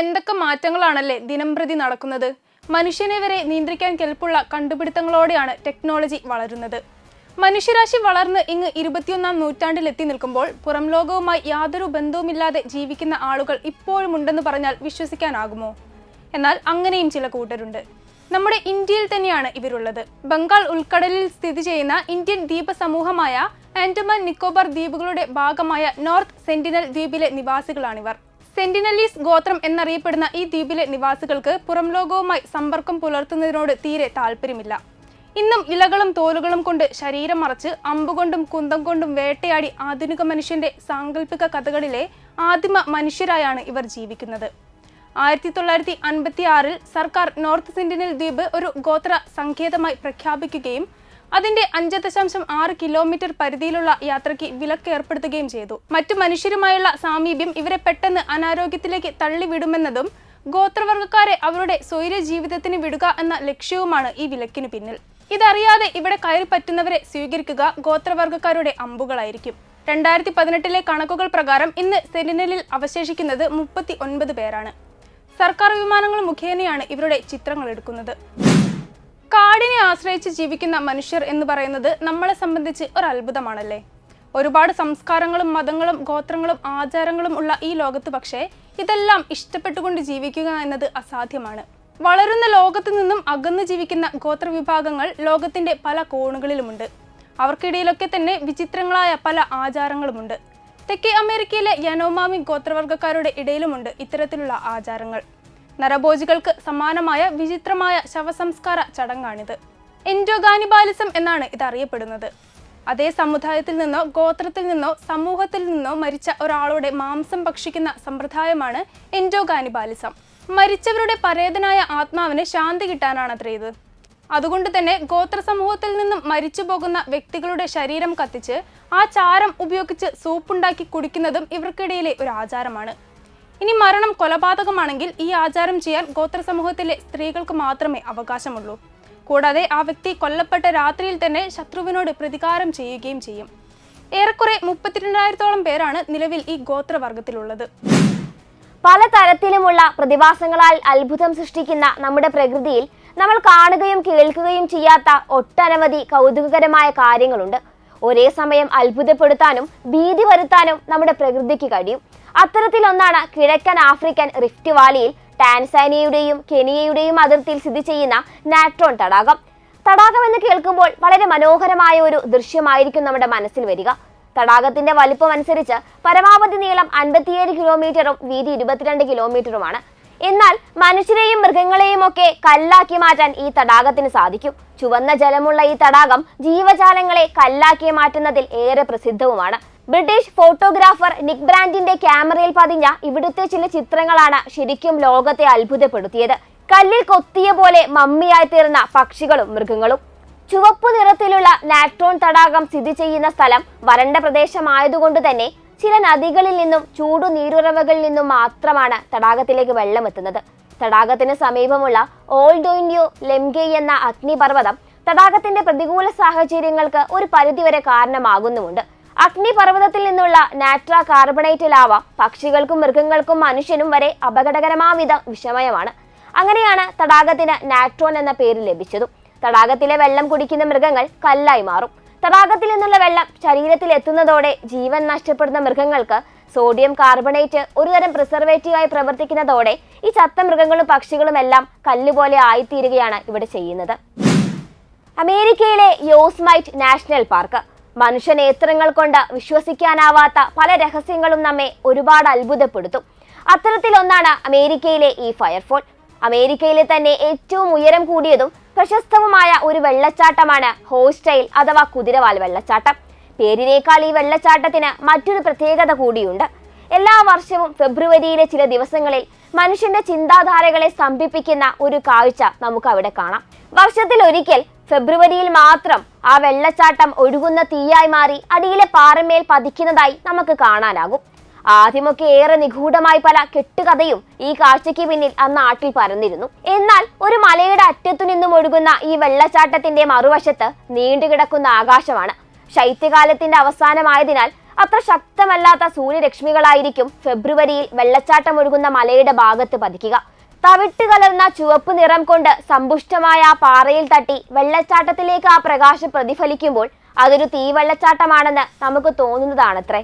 എന്തൊക്കെ മാറ്റങ്ങളാണല്ലേ ദിനംപ്രതി നടക്കുന്നത്? മനുഷ്യനെ വരെ നിയന്ത്രിക്കാൻ കെൽപ്പുള്ള കണ്ടുപിടുത്തങ്ങളോടെയാണ് ടെക്നോളജി വളരുന്നത്. മനുഷ്യരാശി വളർന്ന് ഇങ്ങ് ഇരുപത്തിയൊന്നാം നൂറ്റാണ്ടിൽ എത്തി നിൽക്കുമ്പോൾ പുറം ലോകവുമായി യാതൊരു ബന്ധവുമില്ലാതെ ജീവിക്കുന്ന ആളുകൾ ഇപ്പോഴും ഇപ്പോഴുമുണ്ടെന്ന് പറഞ്ഞാൽ വിശ്വസിക്കാനാകുമോ? എന്നാൽ അങ്ങനെയും ചില കൂട്ടരുണ്ട്. നമ്മുടെ ഇന്ത്യയിൽ തന്നെയാണ് ഇവരുള്ളത്. ബംഗാൾ ഉൾക്കടലിൽ സ്ഥിതി ചെയ്യുന്ന ഇന്ത്യൻ ദ്വീപ സമൂഹമായ ആൻഡമാൻ നിക്കോബാർ ദ്വീപുകളുടെ ഭാഗമായ നോർത്ത് സെന്റിനൽ ദ്വീപിലെ നിവാസികളാണിവർ. സെന്റിനലീസ് ഗോത്രം എന്നറിയപ്പെടുന്ന ഈ ദ്വീപിലെ നിവാസികൾക്ക് പുറം ലോകവുമായി സമ്പർക്കം പുലർത്തുന്നതിനോട് തീരെ താല്പര്യമില്ല ഇന്നും ഇലകളും തോലുകളും കൊണ്ട് ശരീരം മറച്ച് അമ്പുകൊണ്ടും കുന്തം കൊണ്ടും വേട്ടയാടി ആധുനിക മനുഷ്യന്റെ സാങ്കല്പിക കഥകളിലെ ആദിമ മനുഷ്യരായാണ് ഇവർ ജീവിക്കുന്നത്. ആയിരത്തി തൊള്ളായിരത്തി അൻപത്തി സർക്കാർ നോർത്ത് സെന്റിനൽ ദ്വീപ് ഒരു ഗോത്ര സങ്കേതമായി പ്രഖ്യാപിക്കുകയും അതിന്റെ അഞ്ച് ദശാംശം ആറ് കിലോമീറ്റർ പരിധിയിലുള്ള യാത്രയ്ക്ക് വിലക്ക് ഏർപ്പെടുത്തുകയും ചെയ്തു. മറ്റു മനുഷ്യരുമായുള്ള സാമീപ്യം ഇവരെ പെട്ടെന്ന് അനാരോഗ്യത്തിലേക്ക് തള്ളിവിടുമെന്നതും ഗോത്രവർഗക്കാരെ അവരുടെ സ്വൈര്യ ജീവിതത്തിന് വിടുക എന്ന ലക്ഷ്യവുമാണ് ഈ വിലക്കിന് പിന്നിൽ. ഇതറിയാതെ ഇവിടെ കയറി പറ്റുന്നവരെ സ്വീകരിക്കുക ഗോത്രവർഗക്കാരുടെ അമ്പുകളായിരിക്കും. രണ്ടായിരത്തി പതിനെട്ടിലെ കണക്കുകൾ പ്രകാരം ഇന്ന് സെനിനലിൽ അവശേഷിക്കുന്നത് മുപ്പത്തി ഒൻപത് പേരാണ്. സർക്കാർ വിമാനങ്ങൾ മുഖേനയാണ് ഇവരുടെ ചിത്രങ്ങൾ എടുക്കുന്നത് കാടിനെ ആശ്രയിച്ച് ജീവിക്കുന്ന മനുഷ്യർ എന്ന് പറയുന്നത് നമ്മളെ സംബന്ധിച്ച് ഒരു അത്ഭുതമാണല്ലേ ഒരുപാട് സംസ്കാരങ്ങളും മതങ്ങളും ഗോത്രങ്ങളും ആചാരങ്ങളും ഉള്ള ഈ ലോകത്ത് പക്ഷേ ഇതെല്ലാം ഇഷ്ടപ്പെട്ടുകൊണ്ട് ജീവിക്കുക എന്നത് അസാധ്യമാണ്. വളരുന്ന ലോകത്തു നിന്നും അകന്നു ജീവിക്കുന്ന ഗോത്രവിഭാഗങ്ങൾ ലോകത്തിന്റെ പല കോണുകളിലുമുണ്ട്. അവർക്കിടയിലൊക്കെ തന്നെ വിചിത്രങ്ങളായ പല ആചാരങ്ങളുമുണ്ട്. തെക്കേ അമേരിക്കയിലെ യനോമാമി ഗോത്രവർഗക്കാരുടെ ഇടയിലുമുണ്ട് ഇത്തരത്തിലുള്ള ആചാരങ്ങൾ. നരഭോജികൾക്ക് സമാനമായ വിചിത്രമായ ശവസംസ്കാര ചടങ്ങാണിത്. എൻഡോഗാനിബാലിസം എന്നാണ് ഇത് അറിയപ്പെടുന്നത് അതേ സമുദായത്തിൽ നിന്നോ ഗോത്രത്തിൽ നിന്നോ സമൂഹത്തിൽ നിന്നോ മരിച്ച ഒരാളുടെ മാംസം ഭക്ഷിക്കുന്ന സമ്പ്രദായമാണ് എൻഡോഗാനിബാലിസം. മരിച്ചവരുടെ പരേതനായ ആത്മാവിന് ശാന്തി കിട്ടാനാണത്രേ ഇത്. അതുകൊണ്ട് തന്നെ ഗോത്ര സമൂഹത്തിൽ നിന്നും മരിച്ചു പോകുന്ന വ്യക്തികളുടെ ശരീരം കത്തിച്ച് ആ ചാരം ഉപയോഗിച്ച് സൂപ്പുണ്ടാക്കി കുടിക്കുന്നതും ഇവർക്കിടയിലെ ഒരു ആചാരമാണ്. ഇനി മരണം കൊലപാതകമാണെങ്കിൽ ഈ ആചാരം ചെയ്യാൻ ഗോത്ര സമൂഹത്തിലെ സ്ത്രീകൾക്ക് മാത്രമേ അവകാശമുള്ളൂ. കൂടാതെ ആ വ്യക്തി കൊല്ലപ്പെട്ട രാത്രിയിൽ തന്നെ ശത്രുവിനോട് പ്രതികാരം ചെയ്യുകയും ചെയ്യും. ഏറെക്കുറെ മുപ്പത്തിരണ്ടായിരത്തോളം പേരാണ് നിലവിൽ ഈ ഗോത്രവർഗത്തിലുള്ളത്. പല തരത്തിലുമുള്ള പ്രതിഭാസങ്ങളാൽ അത്ഭുതം സൃഷ്ടിക്കുന്ന നമ്മുടെ പ്രകൃതിയിൽ നമ്മൾ കാണുകയും കേൾക്കുകയും ചെയ്യാത്ത ഒട്ടനവധി കൗതുകകരമായ കാര്യങ്ങളുണ്ട്. ഒരേ സമയം അത്ഭുതപ്പെടുത്താനും ഭീതി വരുത്താനും നമ്മുടെ പ്രകൃതിക്ക് കഴിയും. അത്തരത്തിലൊന്നാണ് കിഴക്കൻ ആഫ്രിക്കൻ റിഫ്റ്റ് വാലിയിൽ ടാൻസാനിയയുടെയും കെനിയയുടെയും അതിർത്തിയിൽ സ്ഥിതി ചെയ്യുന്ന നാട്രോൺ തടാകം. തടാകം എന്ന് കേൾക്കുമ്പോൾ വളരെ മനോഹരമായ ഒരു ദൃശ്യമായിരിക്കും നമ്മുടെ മനസ്സിൽ വരിക. തടാകത്തിന്റെ വലിപ്പം അനുസരിച്ച് പരമാവധി നീളം അൻപത്തിയേഴ് കിലോമീറ്ററും വീതി ഇരുപത്തിരണ്ട് കിലോമീറ്ററുമാണ്. എന്നാൽ മനുഷ്യരെയും മൃഗങ്ങളെയും ഒക്കെ കല്ലാക്കി മാറ്റാൻ ഈ തടാകത്തിന് സാധിക്കും. ചുവന്ന ജലമുള്ള ഈ തടാകം ജീവജാലങ്ങളെ കല്ലാക്കി മാറ്റുന്നതിൽ ഏറെ പ്രസിദ്ധവുമാണ്. ബ്രിട്ടീഷ് ഫോട്ടോഗ്രാഫർ നിക് ബ്രാൻഡിന്റെ ക്യാമറയിൽ പതിഞ്ഞ ഇവിടുത്തെ ചില ചിത്രങ്ങളാണ് ശരിക്കും ലോകത്തെ അത്ഭുതപ്പെടുത്തിയത്. കല്ലിൽ കൊത്തിയ പോലെ മമ്മിയായി തീർന്ന പക്ഷികളും മൃഗങ്ങളും. ചുവപ്പു നിറത്തിലുള്ള നാട്രോൺ തടാകം സ്ഥിതി ചെയ്യുന്ന സ്ഥലം വരണ്ട പ്രദേശമായതുകൊണ്ട് തന്നെ ചില നദികളിൽ നിന്നും ചൂടു നീരുറവകളിൽ നിന്നും മാത്രമാണ് തടാകത്തിലേക്ക് വെള്ളമെത്തുന്നത് തടാകത്തിന് സമീപമുള്ള ഓൾഡോയിൻയോ ലെംഗെ എന്ന അഗ്നിപർവതം തടാകത്തിന്റെ പ്രതികൂല സാഹചര്യങ്ങൾക്ക് ഒരു പരിധിവരെ കാരണമാകുന്നുമുണ്ട്. അഗ്നിപർവതത്തിൽ നിന്നുള്ള നാട്ര കാർബണേറ്റ് ലാവ പക്ഷികൾക്കും മൃഗങ്ങൾക്കും മനുഷ്യനും വരെ അപകടകരമാവിധം വിഷമയമാണ്. അങ്ങനെയാണ് തടാകത്തിന് നാട്രോൺ എന്ന പേര് ലഭിച്ചതും. തടാകത്തിലെ വെള്ളം കുടിക്കുന്ന മൃഗങ്ങൾ കല്ലായി മാറും. തടാകത്തിൽ നിന്നുള്ള വെള്ളം ശരീരത്തിൽ എത്തുന്നതോടെ ജീവൻ നഷ്ടപ്പെടുന്ന മൃഗങ്ങൾക്ക് സോഡിയം കാർബണേറ്റ് ഒരുതരം പ്രിസർവേറ്റീവായി പ്രവർത്തിക്കുന്നതോടെ ഈ ചത്ത മൃഗങ്ങളും പക്ഷികളും എല്ലാം കല്ലുപോലെ ആയിത്തീരുകയാണ് ഇവിടെ ചെയ്യുന്നത്. അമേരിക്കയിലെ യോസ്മൈറ്റ് നാഷണൽ പാർക്ക് മനുഷ്യനേത്രങ്ങൾ കൊണ്ട് വിശ്വസിക്കാനാവാത്ത പല രഹസ്യങ്ങളും നമ്മെ ഒരുപാട് അത്ഭുതപ്പെടുത്തും. അത്തരത്തിലൊന്നാണ് അമേരിക്കയിലെ ഈ ഫയർഫോൾ അമേരിക്കയിലെ തന്നെ ഏറ്റവും ഉയരം കൂടിയതും പ്രശസ്തവുമായ ഒരു വെള്ളച്ചാട്ടമാണ് ഹോസ്റ്റൈൽ അഥവാ കുതിരവാൽ വെള്ളച്ചാട്ടം. പേരിനേക്കാൾ ഈ വെള്ളച്ചാട്ടത്തിന് മറ്റൊരു പ്രത്യേകത കൂടിയുണ്ട്. എല്ലാ വർഷവും ഫെബ്രുവരിയിലെ ചില ദിവസങ്ങളിൽ മനുഷ്യന്റെ ചിന്താധാരകളെ സ്തംഭിപ്പിക്കുന്ന ഒരു കാഴ്ച നമുക്ക് അവിടെ കാണാം. വർഷത്തിൽ ഒരിക്കൽ ഫെബ്രുവരിയിൽ മാത്രം ആ വെള്ളച്ചാട്ടം ഒഴുകുന്ന തീയായി മാറി അടിയിലെ പാറമേൽ പതിക്കുന്നതായി നമുക്ക് കാണാനാകും. ആദ്യമൊക്കെ ഏറെ നിഗൂഢമായി പല കെട്ടുകഥയും ഈ കാഴ്ചയ്ക്ക് പിന്നിൽ ആ നാട്ടിൽ പരന്നിരുന്നു. എന്നാൽ ഒരു മലയുടെ അറ്റത്തു നിന്നും ഒഴുകുന്ന ഈ വെള്ളച്ചാട്ടത്തിന്റെ മറുവശത്ത് നീണ്ടുകിടക്കുന്ന ആകാശമാണ്. ശൈത്യകാലത്തിന്റെ അവസാനമായതിനാൽ അത്ര ശക്തമല്ലാത്ത സൂര്യരശ്മികളായിരിക്കും ഫെബ്രുവരിയിൽ വെള്ളച്ചാട്ടം ഒഴുകുന്ന മലയുടെ ഭാഗത്ത് പതിക്കുക. തവിട്ട് കലർന്ന ചുവപ്പ് നിറം കൊണ്ട് സമ്പുഷ്ടമായ പാറയിൽ തട്ടി വെള്ളച്ചാട്ടത്തിലേക്ക് ആ പ്രകാശം പ്രതിഫലിക്കുമ്പോൾ അതൊരു തീവെള്ളച്ചാട്ടമാണെന്ന് നമുക്ക് തോന്നുന്നതാണത്രേ.